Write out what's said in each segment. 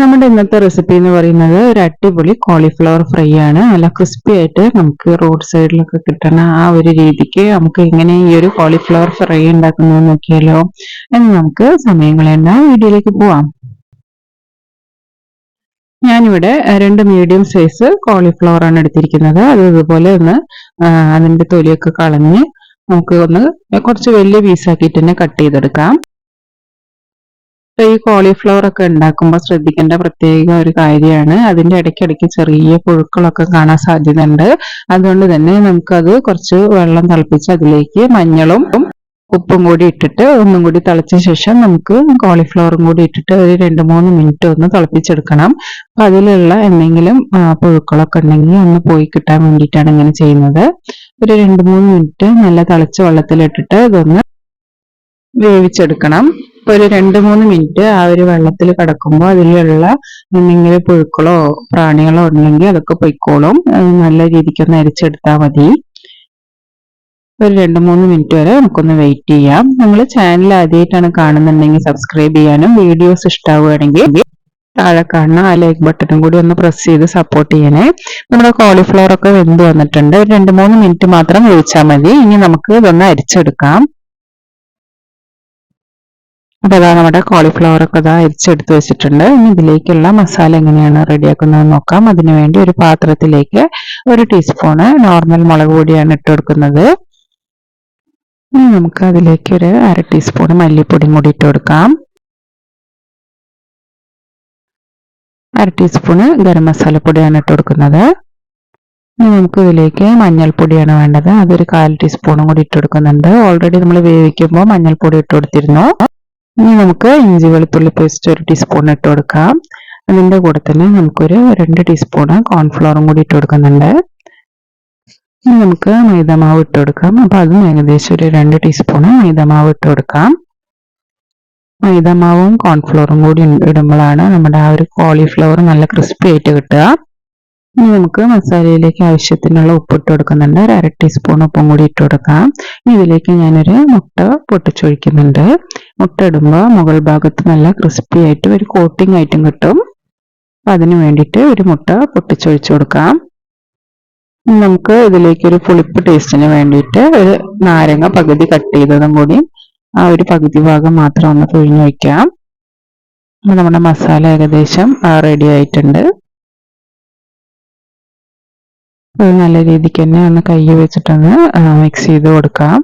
നമ്മുടെ ഇന്നത്തെ റെസിപ്പി എന്ന് പറയുന്നത് ഒരു അടിപൊളി കോളിഫ്ലവർ ഫ്രൈ ആണ്. നല്ല ക്രിസ്പി ആയിട്ട് നമുക്ക് റോഡ് സൈഡിലൊക്കെ കിട്ടണ ആ ഒരു രീതിക്ക് നമുക്ക് എങ്ങനെ ഈ ഒരു കോളിഫ്ലവർ ഫ്രൈ ഉണ്ടാക്കുന്നത് നോക്കിയാലോ എന്ന് നമുക്ക് സമയം കളയേണ്ട വീഡിയോയിലേക്ക് പോവാം. ഞാനിവിടെ രണ്ട് മീഡിയം സൈസ് കോളിഫ്ലവർ ആണ് എടുത്തിരിക്കുന്നത്. അത് ഇതുപോലെ ഒന്ന് അതിന്റെ തൊലിയൊക്കെ കളഞ്ഞ് നമുക്ക് ഒന്ന് കുറച്ച് വലിയ പീസാക്കിയിട്ട് തന്നെ കട്ട് ചെയ്തെടുക്കാം. ഈ കോളിഫ്ലവർ ഒക്കെ ഉണ്ടാക്കുമ്പോൾ ശ്രദ്ധിക്കേണ്ട പ്രത്യേക ഒരു കാര്യമാണ്. അതിന്റെ ഇടയ്ക്കിടയ്ക്ക് ചെറിയ പുഴുക്കളൊക്കെ കാണാൻ സാധ്യതയുണ്ട്. അതുകൊണ്ട് തന്നെ നമുക്കത് കുറച്ച് വെള്ളം തിളപ്പിച്ച് അതിലേക്ക് മഞ്ഞളും ഉപ്പും കൂടി ഇട്ടിട്ട് ഒന്നും കൂടി തിളച്ച ശേഷം നമുക്ക് കോളിഫ്ലവറും കൂടി ഇട്ടിട്ട് ഒരു രണ്ട് മൂന്ന് മിനിറ്റ് ഒന്ന് തിളപ്പിച്ചെടുക്കണം. അപ്പൊ അതിലുള്ള എന്തെങ്കിലും പുഴുക്കളൊക്കെ ഉണ്ടെങ്കിൽ ഒന്ന് പോയി കിട്ടാൻ വേണ്ടിയിട്ടാണ് ഇങ്ങനെ ചെയ്യുന്നത്. ഒരു രണ്ട് മൂന്ന് മിനിറ്റ് നല്ല തിളച്ച വെള്ളത്തിലിട്ടിട്ട് ഇതൊന്ന് വേവിച്ചെടുക്കണം. ഒരു രണ്ട് മൂന്ന് മിനിറ്റ് ആ ഒരു വെള്ളത്തിൽ കിടക്കുമ്പോൾ അതിലുള്ള എന്തെങ്കിലും പുഴുക്കളോ പ്രാണികളോ ഉണ്ടെങ്കിൽ അതൊക്കെ പൊയ്ക്കോളും. നല്ല രീതിക്ക് ഒന്ന് അരിച്ചെടുത്താൽ മതി. ഒരു രണ്ട് മൂന്ന് മിനിറ്റ് വരെ നമുക്കൊന്ന് വെയിറ്റ് ചെയ്യാം. നമ്മൾ ചാനൽ ആദ്യമായിട്ടാണ് കാണുന്നുണ്ടെങ്കിൽ സബ്സ്ക്രൈബ് ചെയ്യാനും വീഡിയോസ് ഇഷ്ടാവുകയാണെങ്കിൽ താഴെ കാണുന്ന ആ ലൈക്ക് ബട്ടണും കൂടി ഒന്ന് പ്രസ് ചെയ്ത് സപ്പോർട്ട് ചെയ്യണേ. നമ്മുടെ കോളിഫ്ലവർ ഒക്കെ വെന്ത് വന്നിട്ടുണ്ട്. ഒരു രണ്ട് മൂന്ന് മിനിറ്റ് മാത്രം വേവിച്ചാൽ മതി. ഇനി നമുക്ക് ഇതൊന്ന് അരിച്ചെടുക്കാം. അപ്പൊ അതാ നമ്മുടെ കോളിഫ്ലവർ ഒക്കെ ഇതാ അരിച്ചെടുത്ത് വെച്ചിട്ടുണ്ട്. ഇനി ഇതിലേക്കുള്ള മസാല എങ്ങനെയാണ് റെഡിയാക്കുന്നത് നോക്കാം. അതിനുവേണ്ടി ഒരു പാത്രത്തിലേക്ക് ഒരു ടീസ്പൂണ് നോർമൽ മുളക് പൊടിയാണ് ഇട്ട് കൊടുക്കുന്നത്. ഇനി നമുക്ക് അതിലേക്ക് ഒരു അര ടീസ്പൂൺ മല്ലിപ്പൊടിയും കൂടി ഇട്ട് കൊടുക്കാം. അര ടീസ്പൂണ് ഗരം മസാലപ്പൊടിയാണ് ഇട്ട് കൊടുക്കുന്നത്. ഇനി നമുക്ക് ഇതിലേക്ക് മഞ്ഞൾപ്പൊടിയാണ് വേണ്ടത്. അതൊരു കാൽ ടീസ്പൂണും കൂടി ഇട്ട് കൊടുക്കുന്നുണ്ട്. ഓൾറെഡി നമ്മൾ വേവിക്കുമ്പോൾ മഞ്ഞൾപ്പൊടി ഇട്ട് കൊടുത്തിരുന്നു. ഇനി നമുക്ക് ഇഞ്ചി വെളുത്തുള്ളി പേസ്റ്റ് ഒരു ടീസ്പൂൺ ഇട്ട് കൊടുക്കാം. അതിന്റെ കൂടെ തന്നെ നമുക്കൊരു രണ്ട് ടീസ്പൂൺ കോൺഫ്ലോറും കൂടി ഇട്ട് കൊടുക്കുന്നുണ്ട്. ഇനി നമുക്ക് മൈദമാവ് ഇട്ട് കൊടുക്കാം. അപ്പൊ അതും ഏകദേശം ഒരു രണ്ട് ടീസ്പൂൺ മൈദമാവ് ഇട്ട് കൊടുക്കാം. മൈദമാവും കോൺഫ്ലോറും കൂടി ഇടുമ്പോഴാണ് നമ്മുടെ ആ ഒരു കോളിഫ്ലവർ നല്ല ക്രിസ്പി ആയിട്ട് കിട്ടുക. ഇനി നമുക്ക് മസാലയിലേക്ക് ആവശ്യത്തിനുള്ള ഉപ്പിട്ട് കൊടുക്കുന്നുണ്ട്. ഒരു അര ടീസ്പൂൺ ഉപ്പും കൂടി ഇട്ട് കൊടുക്കാം. ഇതിലേക്ക് ഞാനൊരു മുട്ട പൊട്ടിച്ചൊഴിക്കുന്നുണ്ട്. മുട്ട ഇടുമ്പോൾ മുകൾ ഭാഗത്ത് നല്ല ക്രിസ്പി ആയിട്ട് ഒരു കോട്ടിംഗ് ആയിട്ടും കിട്ടും. അപ്പൊ അതിന് വേണ്ടിയിട്ട് ഒരു മുട്ട പൊട്ടിച്ചൊഴിച്ചു കൊടുക്കാം. നമുക്ക് ഇതിലേക്ക് ഒരു പുളിപ്പ് ടേസ്റ്റിന് വേണ്ടിയിട്ട് ഒരു നാരങ്ങ പകുതി കട്ട് ചെയ്തതും കൂടി ആ ഒരു പകുതി ഭാഗം മാത്രം ഒന്ന് പിഴിഞ്ഞു വയ്ക്കാം നമ്മുടെ മസാല ഏകദേശം റെഡി ആയിട്ടുണ്ട്. നല്ല രീതിക്ക് തന്നെ ഒന്ന് കൈ വെച്ചിട്ടൊന്ന് മിക്സ് ചെയ്ത് കൊടുക്കാം.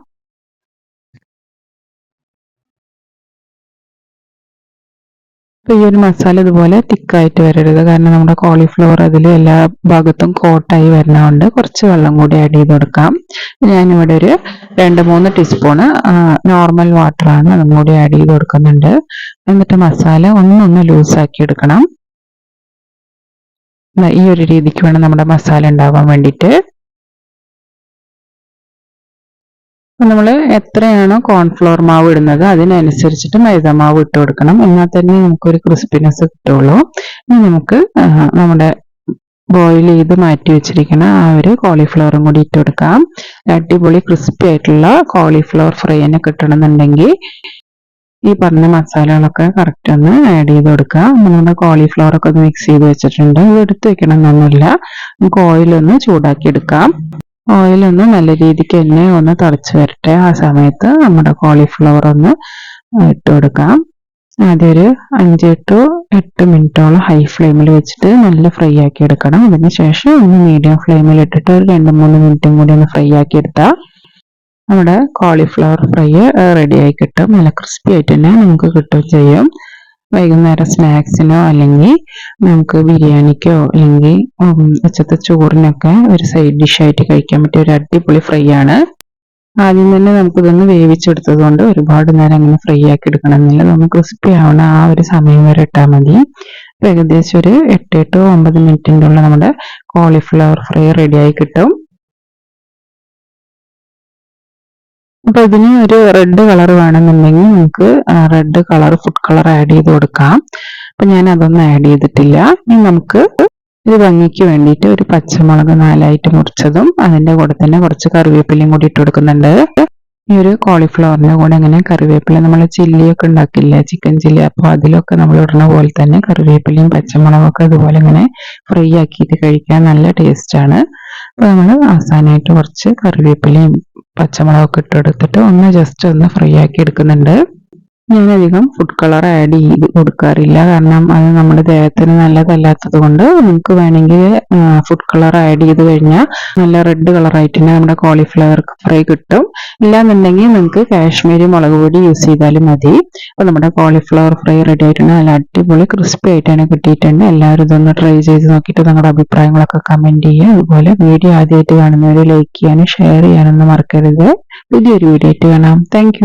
ഈ ഒരു മസാല ഇതുപോലെ തിക്കായിട്ട് വരരുത്. കാരണം നമ്മുടെ കോളിഫ്ലവർ അതിൽ എല്ലാ ഭാഗത്തും കോട്ടായി വരുന്നതുകൊണ്ട് കുറച്ച് വെള്ളം കൂടി ആഡ് ചെയ്ത് കൊടുക്കാം. ഞാനിവിടെ ഒരു രണ്ട് മൂന്ന് ടീസ്പൂണ് നോർമൽ വാട്ടറാണ് അതും കൂടി ആഡ് ചെയ്ത് കൊടുക്കുന്നുണ്ട്. എന്നിട്ട് മസാല ഒന്നൊന്ന് ലൂസാക്കി എടുക്കണം. ഈ ഒരു രീതിക്ക് വേണം നമ്മുടെ മസാല ഉണ്ടാവാൻ വേണ്ടിയിട്ട്. നമ്മൾ എത്രയാണോ കോൺഫ്ലോർ മാവ് ഇടുന്നത് അതിനനുസരിച്ചിട്ട് മൈദ മാവ് ഇട്ട് കൊടുക്കണം. എന്നാൽ തന്നെ നമുക്കൊരു ക്രിസ്പിനെസ് കിട്ടുള്ളൂ. ഇനി നമുക്ക് നമ്മുടെ ബോയിൽ ചെയ്ത് മാറ്റി വെച്ചിരിക്കുന്ന ആ ഒരു കോളിഫ്ലവറും കൂടി ഇട്ട് കൊടുക്കാം. അടിപൊളി ക്രിസ്പി ആയിട്ടുള്ള കോളിഫ്ലവർ ഫ്രൈ തന്നെ കിട്ടണമെന്നുണ്ടെങ്കിൽ ഈ പറഞ്ഞ മസാലകളൊക്കെ കറക്റ്റ് ഒന്ന് ആഡ് ചെയ്ത് കൊടുക്കുക. നമ്മുടെ കോളിഫ്ലവർ ഒക്കെ ഒന്ന് മിക്സ് ചെയ്ത് വെച്ചിട്ടുണ്ട്. ഇത് എടുത്ത് വെക്കണം എന്നൊന്നുമില്ല നമുക്ക് ഓയിൽ ഒന്ന് ചൂടാക്കി എടുക്കാം. ഓയിൽ ഒന്ന് നല്ല രീതിക്ക് എണ്ണ ഒന്ന് തിളച്ച് വരട്ടെ. ആ സമയത്ത് നമ്മുടെ കോളിഫ്ലവർ ഒന്ന് ഇട്ട് കൊടുക്കാം. ആദ്യം ഒരു അഞ്ച് ടു എട്ട് മിനിറ്റോളം ഹൈ ഫ്ലെയിമിൽ വെച്ചിട്ട് നല്ല ഫ്രൈ ആക്കി എടുക്കണം. അതിന് ശേഷം ഒന്ന് മീഡിയം ഫ്ലെയിമിൽ ഇട്ടിട്ട് ഒരു രണ്ട് മൂന്ന് മിനിറ്റും കൂടി ഒന്ന് ഫ്രൈ ആക്കി എടുത്താൽ നമ്മുടെ കോളിഫ്ലവർ ഫ്രൈ റെഡി ആയി കിട്ടും. നല്ല ക്രിസ്പി ആയിട്ട് തന്നെ നമുക്ക് കിട്ടുകയും ചെയ്യും. വൈകുന്നേരം സ്നാക്സിനോ അല്ലെങ്കിൽ നമുക്ക് ബിരിയാണിക്കോ അല്ലെങ്കിൽ ഉച്ചത്തെ ചോറിനൊക്കെ ഒരു സൈഡ് ഡിഷായിട്ട് കഴിക്കാൻ പറ്റിയ ഒരു അടിപൊളി ഫ്രൈ ആണ്. ആദ്യം തന്നെ നമുക്കിതൊന്ന് വേവിച്ചെടുത്തത് കൊണ്ട് ഒരുപാട് നേരം അങ്ങനെ ഫ്രൈ ആക്കി എടുക്കണമെന്നില്ല നമുക്ക് ക്രിസ്പി ആവണ ആ ഒരു സമയം വരെ ഇട്ടാൽ മതി. ഏകദേശം ഒരു എട്ട് ടു ഒമ്പത് മിനിറ്റിന്റെ ഉള്ള നമ്മുടെ കോളിഫ്ലവർ ഫ്രൈ റെഡിയായി കിട്ടും. അപ്പൊ ഇതിന് ഒരു റെഡ് കളർ വേണമെന്നുണ്ടെങ്കിൽ നമുക്ക് red colour food colour add ചെയ്ത് കൊടുക്കാം. അപ്പൊ ഞാൻ അതൊന്നും ആഡ് ചെയ്തിട്ടില്ല. ഇനി നമുക്ക് ഇത് ഭംഗിക്ക് വേണ്ടിയിട്ട് ഒരു പച്ചമുളക് നാലായിട്ട് മുറിച്ചതും അതിന്റെ കൂടെ തന്നെ കുറച്ച് കറിവേപ്പിലയും കൂടി ഇട്ട് കൊടുക്കുന്നുണ്ട്. ഈ ഒരു കോളിഫ്ലവറിന്റെ കൂടെ അങ്ങനെ കറിവേപ്പില നമ്മൾ ചില്ലിയൊക്കെ ഉണ്ടാക്കില്ലേ ചിക്കൻ ചില്ലി അപ്പോൾ അതിലൊക്കെ നമ്മൾ ഇടുന്ന പോലെ തന്നെ കറിവേപ്പിലയും പച്ചമുളകൊക്കെ ഇതുപോലെ ഇങ്ങനെ ഫ്രൈ ആക്കിയിട്ട് കഴിക്കാൻ നല്ല ടേസ്റ്റ് ആണ്. അപ്പോൾ നമ്മൾ അവസാനമായിട്ട് കുറച്ച് കറിവേപ്പിലയും പച്ചമുളകൊക്കെ ഇട്ടെടുത്തിട്ട് ഒന്ന് ജസ്റ്റ് ഒന്ന് ഫ്രൈ ആക്കി എടുക്കുന്നുണ്ട്. ഞാനധികം ഫുഡ് കളർ ആഡ് ചെയ്ത് കൊടുക്കാറില്ല. കാരണം അത് നമ്മുടെ ദേഹത്തിന് നല്ലതല്ലാത്തത് കൊണ്ട് നമുക്ക് വേണമെങ്കിൽ ഫുഡ് കളർ ആഡ് ചെയ്ത് കഴിഞ്ഞാൽ നല്ല റെഡ് കളറായിട്ട് തന്നെ നമ്മുടെ കോളിഫ്ലവർ ഫ്രൈ കിട്ടും. ഇല്ലാന്നുണ്ടെങ്കിൽ നമുക്ക് കാശ്മീരി മുളക് പൊടി യൂസ് ചെയ്താലും മതി. അപ്പോൾ നമ്മുടെ കോളിഫ്ലവർ ഫ്രൈ റെഡി ആയിട്ടുണ്ട് നല്ല അടിപൊളി ക്രിസ്പി ആയിട്ടാണ് കിട്ടിയിട്ടുണ്ട്. എല്ലാവരും ഇതൊന്ന് ട്രൈ ചെയ്ത് നോക്കിയിട്ട് നിങ്ങളുടെ അഭിപ്രായങ്ങളൊക്കെ കമന്റ് ചെയ്യുക. അതുപോലെ വീഡിയോ ആദ്യമായിട്ട് കാണുന്നവർ ലൈക്ക് ചെയ്യാനും ഷെയർ ചെയ്യാനൊന്നും മറക്കരുത്. പുതിയൊരു വീഡിയോ ആയിട്ട് കാണാം. താങ്ക്